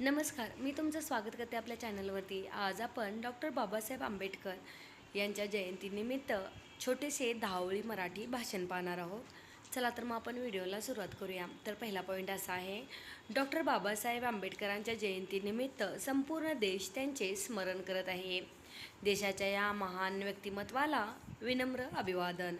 नमस्कार मी तुमचं स्वागत करते आपल्या चॅनलवरती. आज आपण डॉक्टर बाबासाहेब आंबेडकर यांच्या जयंतीनिमित्त छोटेसे दहावळी मराठी भाषण पाहणार आहोत. चला तर मग आपण व्हिडिओला सुरुवात करूया. तर पहिला पॉईंट असा आहे डॉक्टर बाबासाहेब आंबेडकरांच्या जयंतीनिमित्त संपूर्ण देश त्यांचे स्मरण करत आहे. देशाच्या या महान व्यक्तिमत्वाला विनम्र अभिवादन.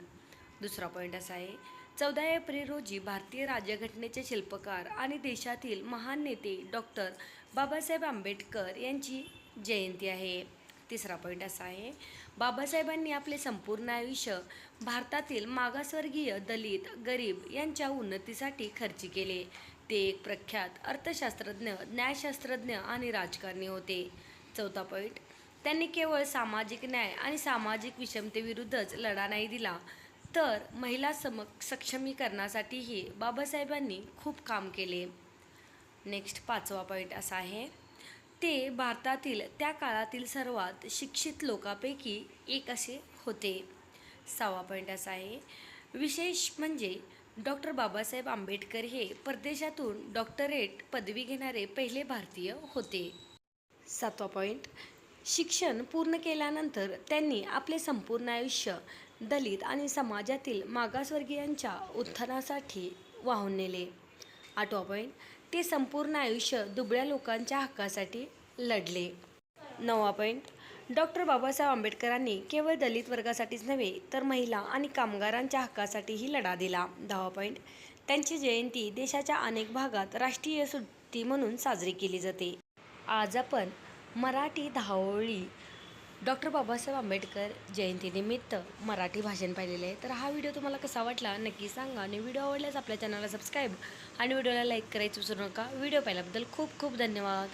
दुसरा पॉईंट असा आहे चौदा एप्रिल रोजी भारतीय राज्यघटनेचे शिल्पकार आणि देशातील महान नेते डॉक्टर बाबासाहेब आंबेडकर यांची जयंती आहे. तिसरा पॉईंट असा आहे बाबासाहेबांनी आपले संपूर्ण आयुष्य भारतातील मागासवर्गीय दलित गरीब यांच्या उन्नतीसाठी खर्ची केले. ते एक प्रख्यात अर्थशास्त्रज्ञ न्यायशास्त्रज्ञ आणि राजकारणी होते. चौथा पॉईंट त्यांनी केवळ सामाजिक न्याय आणि सामाजिक विषमतेविरुद्धच लढा नाही दिला तर महिला सम सक्षमीकरणासाठीही बाबासाहेबांनी खूप काम केले. नेक्स्ट पाचवा पॉईंट असा आहे. ते भारतातील त्या काळातील सर्वात शिक्षित लोकांपैकी एक असे होते. सहावा पॉईंट असा आहे. विशेष म्हणजे डॉक्टर बाबासाहेब आंबेडकर हे परदेशातून डॉक्टरेट पदवी घेणारे पहिले भारतीय होते. सातवा पॉईंट शिक्षण पूर्ण केल्यानंतर त्यांनी आपले संपूर्ण आयुष्य दलित आणि समाजातील मागासवर्गीयांच्या उत्थानासाठी वाहून नेले. आठवा पॉईंट ते संपूर्ण आयुष्य दुबळ्या लोकांच्या हक्कासाठी लढले. नवा पॉईंट डॉक्टर बाबासाहेब आंबेडकरांनी केवळ दलित वर्गासाठीच नव्हे तर महिला आणि कामगारांच्या हक्कासाठीही लढा दिला. दहावा पॉईंट त्यांची जयंती देशाच्या अनेक भागात राष्ट्रीय सुट्टी म्हणून साजरी केली जाते. आज आपण मराठी धावळी. डॉक्टर बाबासाहेब आंबेडकर जयंतीनिमित्त मराठी भाषण पाहिलेले आहे. तर हा व्हिडिओ तुम्हाला कसा वाटला नक्की सांगा आणि व्हिडिओ आवडल्यास आपल्या चॅनलला सबस्क्राईब आणि व्हिडिओला लाईक करायचं विसरू नका. व्हिडिओ पाहिल्याबद्दल खूप खूप धन्यवाद.